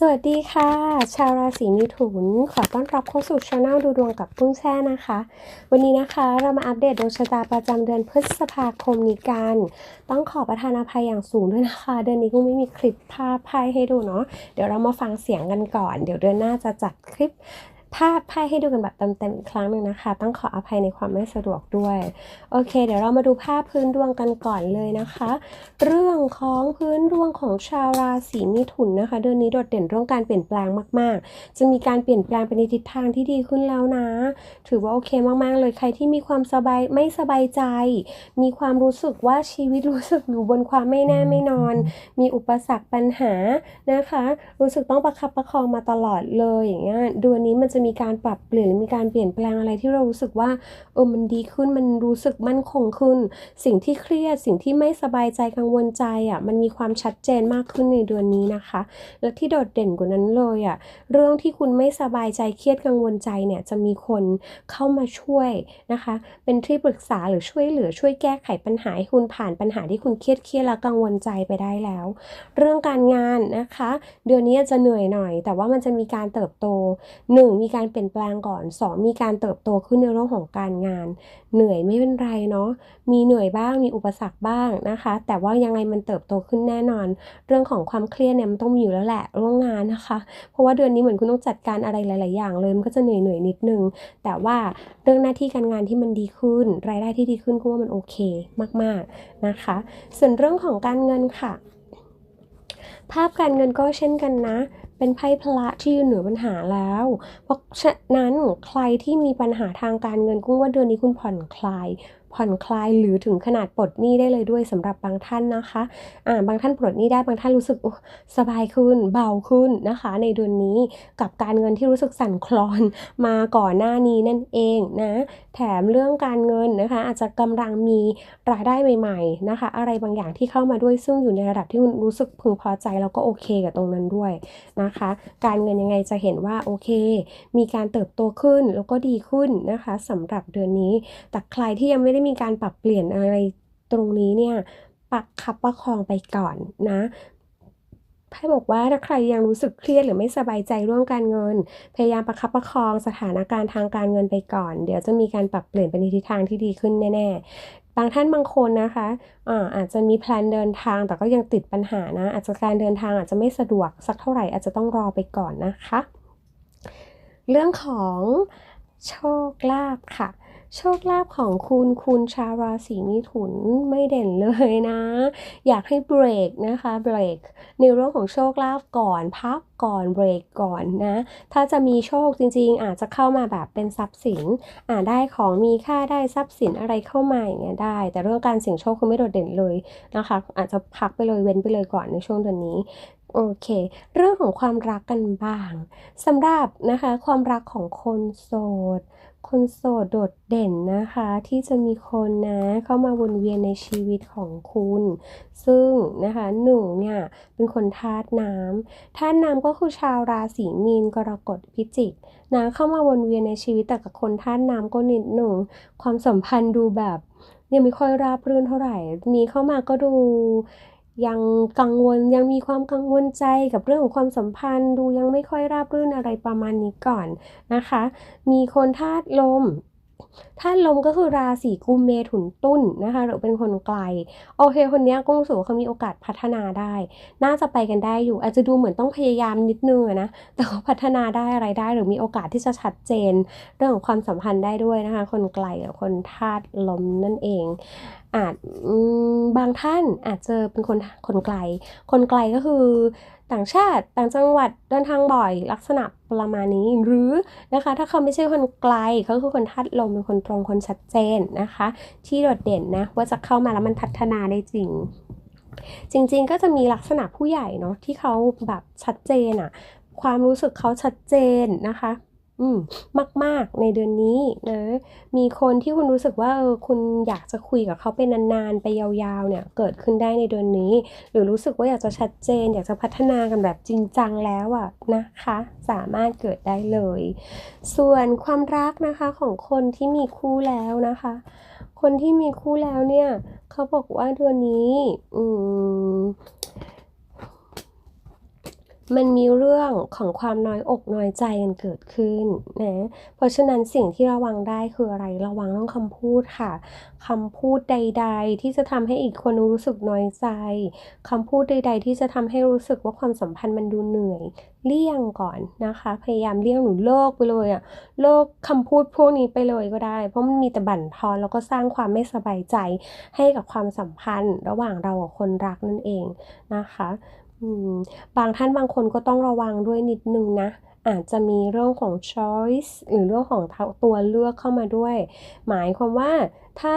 สวัสดีค่ะ ชาวราศีมิถุน ขอต้อนรับเข้าสู่ช anel ดูดวงกับปุ้งแช่นะคะ วันนี้นะคะเรามาอัปเดตดวงชะตาประจำเดือนพฤษภาคมนี้กัน ต้องขอประทานอภัยอย่างสูงด้วยนะคะ เดือนนี้กุ้งไม่มีคลิปภาพไพ่ให้ดูเนาะเดี๋ยวเรามาฟังเสียงกันก่อน เดี๋ยวเดือนหน้าจะจัดคลิป ภาพไพ่ให้ดูกันแบบเต็มๆอีกครั้งหนึ่งนะคะ ต้องขออภัยในความไม่สะดวกด้วย โอเค เดี๋ยวเรามาดูภาพพื้นดวงกันก่อนเลยนะคะ เรื่องของพื้นดวงของชาวราศีมิถุนนะคะ เดือนนี้โดดเด่นเรื่องการเปลี่ยนแปลงมาก ๆ จะมีการเปลี่ยนแปลงไปในทิศทางที่ดีขึ้นแล้วนะ ถือว่าโอเคมากๆ เลยใครที่มีความสบายไม่สบายใจ มีความรู้สึกว่าชีวิตรู้สึกอยู่บนความไม่แน่ไม่นอน มีอุปสรรคปัญหานะคะ รู้สึกต้องประคับประคองมาตลอดเลยอย่างเงี้ยเดือนนี้มันจะมีการปรับเปลี่ยนหรือมีการเปลี่ยนแปลงอะไรที่เรารู้สึกว่าเออมันดีขึ้นมันรู้สึกมั่นคงขึ้น สิ่งที่เครียดสิ่งที่ไม่สบายใจกังวลใจอะมันมีความชัดเจนมากขึ้นในเดือนนี้นะคะ และที่โดดเด่นกว่านั้นเลยอะเรื่องที่คุณไม่สบายใจเครียดกังวลใจเนี่ยจะมีคนเข้ามาช่วยนะคะ เป็นที่ปรึกษาหรือช่วยเหลือช่วยแก้ไขปัญหาให้คุณผ่านปัญหาที่คุณเครียดเครียดและกังวลใจไปได้แล้ว เรื่องการงานนะคะ เดือนนี้จะเหนื่อยหน่อย แต่ว่ามันจะมีการเติบโต 1. มีการเปลี่ยนแปลงก่อน 2. มีการเติบโตขึ้นในเรื่องของการงาน เหนื่อยไม่เป็นไรเนาะมีเหนื่อยบ้างมีอุปสรรคบ้างนะคะ แต่ว่ายังไงมันเติบโตขึ้นแน่นอน เรื่องของความเครียดเนี่ยมันต้องมีอยู่แล้วแหละเรื่องงานนะคะ เพราะว่าเดือนนี้เหมือนคุณต้องจัดการอะไรหลาย ๆ อย่างเลยมันก็จะเหนื่อยเหนื่อยๆนิดนึง แต่ว่าเรื่องหน้าที่การงานที่มันดีขึ้น รายได้ที่ดีขึ้นก็ว่ามันโอเคมาก ๆนะคะ ส่วนเรื่องของการเงินค่ะ ภาพการเงินก็เช่นกันนะ เป็นไพ่พระที่ยืนเหนือปัญหาแล้ว เพราะฉะนั้นใครที่มีปัญหาทางการเงินกุ้งว่าเดือนนี้คุณผ่อนคลาย ผ่อนคลายหรือถึงขนาดปลดหนี้ได้เลยด้วยสำหรับบางท่านนะคะอ่าบางท่านปลดหนี้ได้บางท่านรู้สึกสบายขึ้นเบาขึ้นนะคะ ในเดือนนี้กับการเงินที่รู้สึกสั่นคลอนมาก่อนหน้านี้นั่นเองนะแถมเรื่องการเงินนะคะ อาจจะกำลังมีรายได้ใหม่ ๆนะคะ อะไรบางอย่างที่เข้ามาด้วยซึ่งอยู่ในระดับที่คุณรู้สึกพึงพอใจแล้วก็โอเคกับตรงนั้นด้วยนะคะ การเงินยังไงจะเห็นว่าโอเค มีการเติบโตขึ้นแล้วก็ดีขึ้นนะคะสำหรับเดือนนี้แต่ใครที่ยังไม่ได้ไมีการปรับเปลี่ยนอะไรตรงนี้เนี่ยปักคับประคองไปก่อนนะไพ่บอกว่าถ้าใครยังรู้สึกเครียดหรือไม่สบายใจเรื่องการเงิน พยายามประคับประคองสถานการณ์ทางการเงินไปก่อน เดี๋ยวจะมีการปรับเปลี่ยนไปในทิศทางที่ดีขึ้นแน่ๆ บางท่านบางคนนะคะอาอาจจะมีแพลนเดินทางแต่ก็ยังติดปัญหานะ อาจจะการเดินทางอาจจะไม่สะดวกสักเท่าไหร่อาจจะต้องรอไปก่อนนะคะ เรื่องของโชคลาภค่ะ โชคลาภของคุณคุณชาวราศีมิถุนไม่เด่นเลยนะ อยากให้เบรกนะคะเบรกในเรื่องของโชคลาภก่อนพักก่อนเบรกก่อนนะ ถ้าจะมีโชคจริง ๆ อาจจะเข้ามาแบบเป็นทรัพย์สินอาจได้ของมีค่าได้ทรัพย์สินอะไรเข้ามาอย่างเงี้ยได้ แต่เรื่องการเสี่ยงโชคคือไม่โดดเด่นเลยนะคะ อาจจะพักไปเลยเว้นไปเลยก่อนในช่วงเดือนนี้ โอเค เรื่องของความรักกันบ้างสำหรับนะคะความรักของคนโสด คนโสดโดดเด่นนะคะ ที่จะมีคนนะเข้ามาวนเวียนในชีวิตของคุณ ซึ่งนะคะหนูเนี่ยเป็นคนธาตุน้ำธาตุน้ำก็คือชาวราศีมีนกรกฎพิจิกนะเข้ามาวนเวียนในชีวิตแต่กับคนธาตุน้ำก็นิดหนึ่งความสัมพันธ์ดูแบบยังไม่ค่อยราบรื่นเท่าไหร่ มีเข้ามาก็ดู ยังกังวลยังมีความกังวลใจกับเรื่องของความสัมพันธ์ ดูยังไม่ค่อยราบรื่นอะไรประมาณนี้ก่อนนะคะ มีคนธาตุลม ธาตุลมก็คือราศีกุมเมถุนตุ้นนะคะหรือเป็นคนไกล โอเค คนนี้ก็รู้สึกว่าเขามีโอกาสพัฒนาได้ น่าจะไปกันได้อยู่ อาจจะดูเหมือนต้องพยายามนิดนึงนะแต่เขาพัฒนาได้อะไรได้ หรือมีโอกาสที่จะชัดเจน เรื่องของความสัมพันธ์ได้ด้วยนะคะ คนไกลกับคนธาตุลมนั่นเอง อาจบางท่านอาจจะเป็นคนคนไกล คนไกลก็คือ ต่างชาติ ต่างจังหวัดเดินทางบ่อยลักษณะประมาณนี้ หรือนะคะถ้าเขาไม่ใช่คนไกลเขาคือคนทัดลมเป็นคนตรงคนชัดเจนนะคะ ที่โดดเด่นนะว่าจะเข้ามาแล้วมันพัฒนาได้จริง จริงๆก็จะมีลักษณะผู้ใหญ่เนาะที่เขาแบบชัดเจนอะความรู้สึกเขาชัดเจนนะคะ อืมมาก ๆ ในเดือนนี้นะมีคนที่คุณรู้สึกว่าเออคุณอยากจะคุยกับเขาเป็นนานๆ ไปยาวๆเนี่ยเกิดขึ้นได้ในเดือนนี้ หรือรู้สึกว่าอยากจะชัดเจน อยากจะพัฒนากันแบบจริงจังแล้วอะนะคะ สามารถเกิดได้เลย ส่วนความรักนะคะของคนที่มีคู่แล้วนะคะ คนที่มีคู่แล้วเนี่ยเขาบอกว่าเดือนนี้ อืม มันมีเรื่องของความน้อยอกน้อยใจกันเกิดขึ้นนะ เพราะฉะนั้นสิ่งที่ระวังได้คืออะไร ระวังเรื่องคำพูดค่ะคำพูดใด ๆ ที่จะทำให้อีกคนรู้สึกน้อยใจคำพูดใด ๆ ที่จะทำให้รู้สึกว่าความสัมพันธ์มันดูเหนื่อย เลี่ยงก่อนนะคะ พยายามเลี่ยงหรือเลิกไปเลยอะเลิกคำพูดพวกนี้ไปเลยก็ได้ เพราะมันมีแต่บั่นทอนแล้วก็สร้างความไม่สบายใจให้กับความสัมพันธ์ ระหว่างเรากับคนรักนั่นเองนะคะ บางท่านบางคนก็ต้องระวังด้วยนิดนึงนะ อาจจะมีเรื่องของ choice หรือเรื่องของตัวเลือกเข้ามาด้วย หมายความว่าถ้า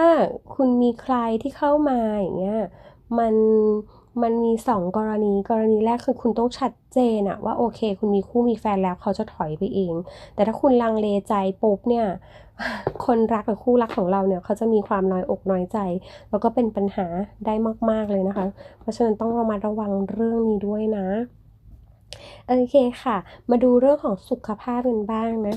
คุณมีใครที่เข้ามาอย่างเงี้ยมัน มันมีสองกรณี กรณีแรกคือคุณต้องชัดเจนอะว่าโอเค คุณมีคู่มีแฟนแล้วเขาจะถอยไปเอง แต่ถ้าคุณลังเลใจปุ๊บเนี่ย คนรักกับคู่รักของเราเนี่ยเขาจะมีความน้อยอกน้อยใจ แล้วก็เป็นปัญหาได้มาก ๆ เลยนะคะ เพราะฉะนั้นต้องระมัดระวังเรื่องนี้ด้วยนะ โอเคค่ะ มาดูเรื่องของสุขภาพกันบ้างนะ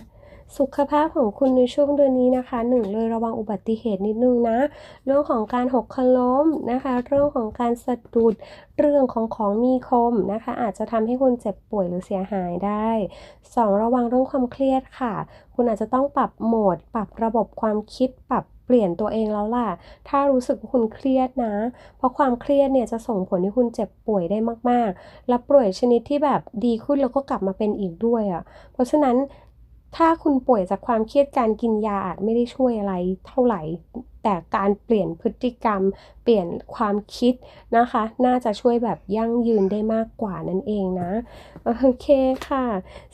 สุขภาพของคุณในช่วงเดือนนี้นะคะหนึ่งเลยระวังอุบัติเหตุนิดนึงนะ เรื่องของการหกคล้มนะคะ เรื่องของการสะดุดเรื่องของของมีคมนะคะ อาจจะทำให้คุณเจ็บป่วยหรือเสียหายได้ 2. ระวังเรื่องความเครียดค่ะ คุณอาจจะต้องปรับโหมด ปรับระบบความคิดปรับเปลี่ยนตัวเองแล้วล่ะ ถ้ารู้สึกว่าคุณเครียดนะ เพราะความเครียดเนี่ยจะส่งผลให้คุณเจ็บป่วยได้มาก ๆ และป่วยชนิดที่แบบดีขึ้นแล้วก็กลับมาเป็นอีกด้วยอะ่ะ เพราะฉะนั้น ถ้าคุณป่วยจากความเครียดการกินยาอาจไม่ได้ช่วยอะไรเท่าไหร่ แต่การเปลี่ยนพฤติกรรม เปลี่ยนความคิดนะคะ น่าจะช่วยแบบยั่งยืนได้มากกว่านั่นเองนะ โอเคค่ะ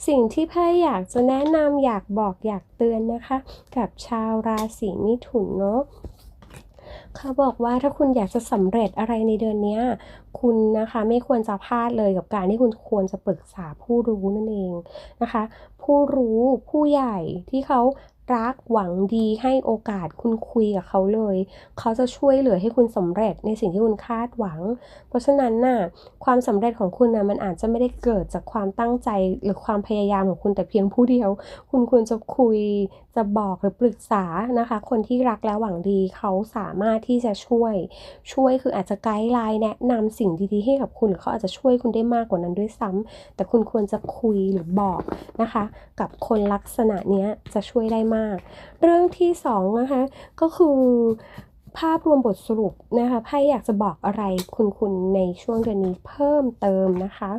สิ่งที่พ่อยากจะแนะนำอยากบอกอยากเตือนนะคะ กับชาวราศีมิถุนเนาะเขาบอกว่าถ้าคุณอยากจะสำเร็จอะไรในเดือนนี้ คุณนะคะไม่ควรจะพลาดเลยกับการที่คุณควรจะปรึกษาผู้รู้นั่นเองนะคะ ผู้รู้ผู้ใหญ่ที่เขา รักหวังดีให้โอกาสคุณคุยกับเขาเลย เขาจะช่วยเหลือให้คุณสำเร็จในสิ่งที่คุณคาดหวัง เพราะฉะนั้นน่ะความสำเร็จของคุณน่ะมันอาจจะไม่ได้เกิดจากความตั้งใจหรือความพยายามของคุณแต่เพียงผู้เดียว คุณควรจะคุยจะบอกหรือปรึกษานะคะ คนที่รักและหวังดีเขาสามารถที่จะช่วย ช่วยคืออาจจะไกด์ไลน์แนะนำสิ่งดีๆให้กับคุณหรือเขาอาจจะช่วยคุณได้มากกว่านั้นด้วยซ้ำแต่คุณควรจะคุยหรือบอกนะคะ กับคนลักษณะนี้จะช่วยได้มากเรื่องที่สองนะคะก็คือภาพรวมบทสรุปนะคะไพ่อยากจะบอกอะไรคุณคุณในช่วงเดือนนี้เพิ่มเติมนะคะ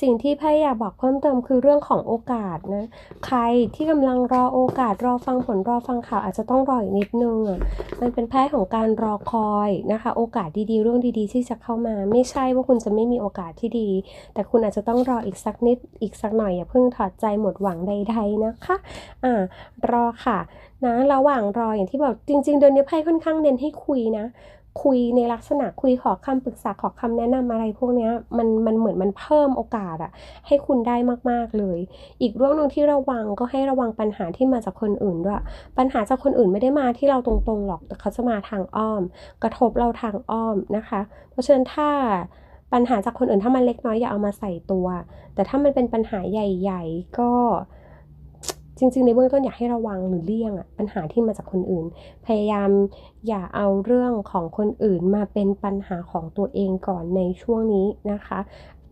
สิ่งที่ไพ่อยากบอกเพิ่มเติมคือเรื่องของโอกาสนะ ใครที่กำลังรอโอกาสรอฟังผลรอฟังข่าวอาจจะต้องรออีกนิดนึงอะมันเป็นไพ่ของการรอคอยนะคะ โอกาสดีๆ เรื่องดีๆ ที่จะเข้ามา ไม่ใช่ว่าคุณจะไม่มีโอกาสที่ดี แต่คุณอาจจะต้องรออีกสักนิดอีกสักหน่อยอย่าเพิ่งถอดใจหมดหวังใด ๆนะคะอ่ารอค่ะนะระหว่างรออย่างที่บอกจริง ๆ เดือนนี้ไพ่ค่อนข้างเน้นให้คุยนะ คุยในลักษณะคุยขอคำปรึกษาขอคำแนะนำอะไรพวกนี้มันมันเหมือนมันเพิ่มโอกาสอะให้คุณได้มากๆเลย อีกเรื่องหนึ่งที่ระวังก็ให้ระวังปัญหาที่มาจากคนอื่นด้วย ปัญหาจากคนอื่นไม่ได้มาที่เราตรงๆหรอกแต่เขาจะมาทางอ้อม กระทบเราทางอ้อมนะคะ เพราะฉะนั้นถ้าปัญหาจากคนอื่นถ้ามันเล็กน้อยอย่าเอามาใส่ตัว แต่ถ้ามันเป็นปัญหาใหญ่ ๆ ก็ จริง ๆ ในเบื้องต้นอยากให้ระวังหรือเลี่ยงอะปัญหาที่มาจากคนอื่น พยายามอย่าเอาเรื่องของคนอื่นมาเป็นปัญหาของตัวเองก่อนในช่วงนี้นะคะ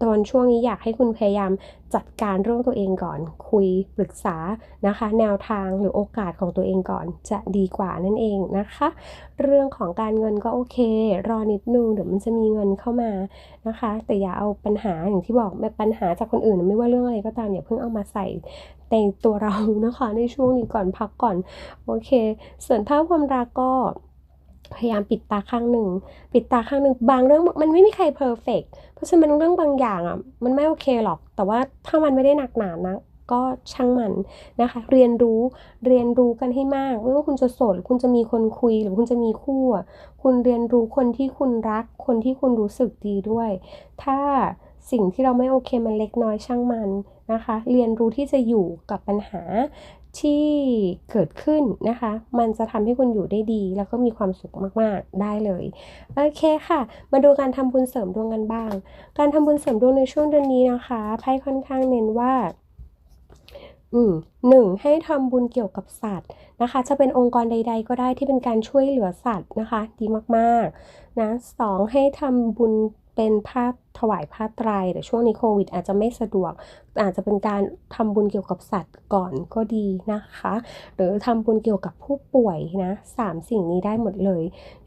ตอนช่วงนี้อยากให้คุณพยายามจัดการเรื่องตัวเองก่อน คุยปรึกษานะคะ แนวทางหรือโอกาสของตัวเองก่อนจะดีกว่านั่นเองนะคะ เรื่องของการเงินก็โอเค รอนิดนึงเดี๋ยวมันจะมีเงินเข้ามานะคะ แต่อย่าเอาปัญหาอย่างที่บอกแบบปัญหาจากคนอื่น ไม่ว่าเรื่องอะไรก็ตามอย่าเพิ่งเอามาใส่ในตัวเรานะคะในช่วงนี้ก่อนพักก่อนโอเค ส่วนภาพความรักก็ พยายามปิดตาข้างหนึ่ง ปิดตาข้างหนึ่งบางเรื่องมันไม่มีใครเพอร์เฟกเพราะฉะนั้นเรื่องบางอย่างอะมันไม่โอเคหรอก แต่ว่าถ้ามันไม่ได้หนักหนานะก็ช่างมันนะคะ เรียนรู้เรียนรู้กันให้มากไม่ว่าคุณจะโสดคุณจะมีคนคุยหรือคุณจะมีคู่คุณเรียนรู้คนที่คุณรัก คนที่คุณรู้สึกดีด้วย ถ้า สิ่งที่เราไม่โอเคมันเล็กน้อยช่างมันนะคะ เรียนรู้ที่จะอยู่กับปัญหาที่เกิดขึ้นนะคะ มันจะทำให้คุณอยู่ได้ดี แล้วก็มีความสุขมาก ๆ ได้เลย โอเคค่ะ มาดูการทำบุญเสริมดวงกันบ้าง การทำบุญเสริมดวงในช่วงเดือนนี้นะคะไพ่ค่อนข้างเน้นว่าอืมหนึ่งให้ทำบุญเกี่ยวกับสัตว์นะคะ จะเป็นองค์กรใด ๆ ก็ได้ที่เป็นการช่วยเหลือสัตว์นะคะ ดีมากๆนะสองให้ทำบุญเป็นผ้า ถวายผ้าไตรแต่ช่วงนี้โควิดอาจจะไม่สะดวกอาจจะเป็นการทำบุญเกี่ยวกับสัตว์ก่อนก็ดีนะคะ หรือทำบุญเกี่ยวกับผู้ป่วยนะสามสิ่งนี้ได้หมดเลย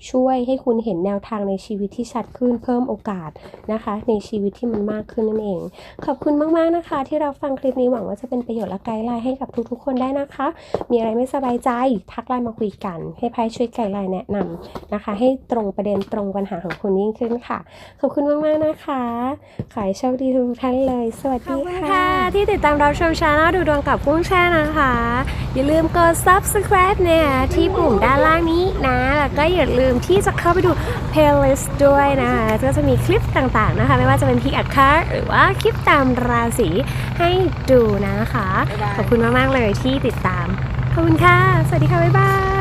ช่วยให้คุณเห็นแนวทางในชีวิตที่ชัดขึ้นเพิ่มโอกาสนะคะ ในชีวิตที่มันมากขึ้นนั่นเอง ขอบคุณมากๆนะคะ ที่เราฟังคลิปนี้หวังว่าจะเป็นประโยชน์และไกด์ไลน์ให้กับทุกๆ คนได้นะคะ มีอะไรไม่สบายใจทักไลน์มาคุยกัน ให้ไพ่ช่วยไกด์ไลน์แนะนำนะคะ ให้ตรงประเด็นตรงปัญหาของคุณยิ่งขึ้นค่ะ ขอบคุณมากๆนะคะ ขอให้โชคดีทุกท่านเลย สวัสดีค่ะค่ะที่ติดตามรับชมชาแนลดูดวงกับกุ้งแช่นะคะ อย่าลืมกด subscribe เนี่ยที่ปุ่มด้านล่างนี้นะ แล้วก็อย่าลืมที่จะเข้าไปดู playlist ด้วยนะคะก็จะมีคลิปต่างๆนะคะ ไม่ว่าจะเป็นพีอัดคาร์หรือว่าคลิปตามราศีให้ดูนะคะ ขอบคุณมากๆเลยที่ติดตาม ขอบคุณค่ะ สวัสดีค่ะ บ๊ายบาย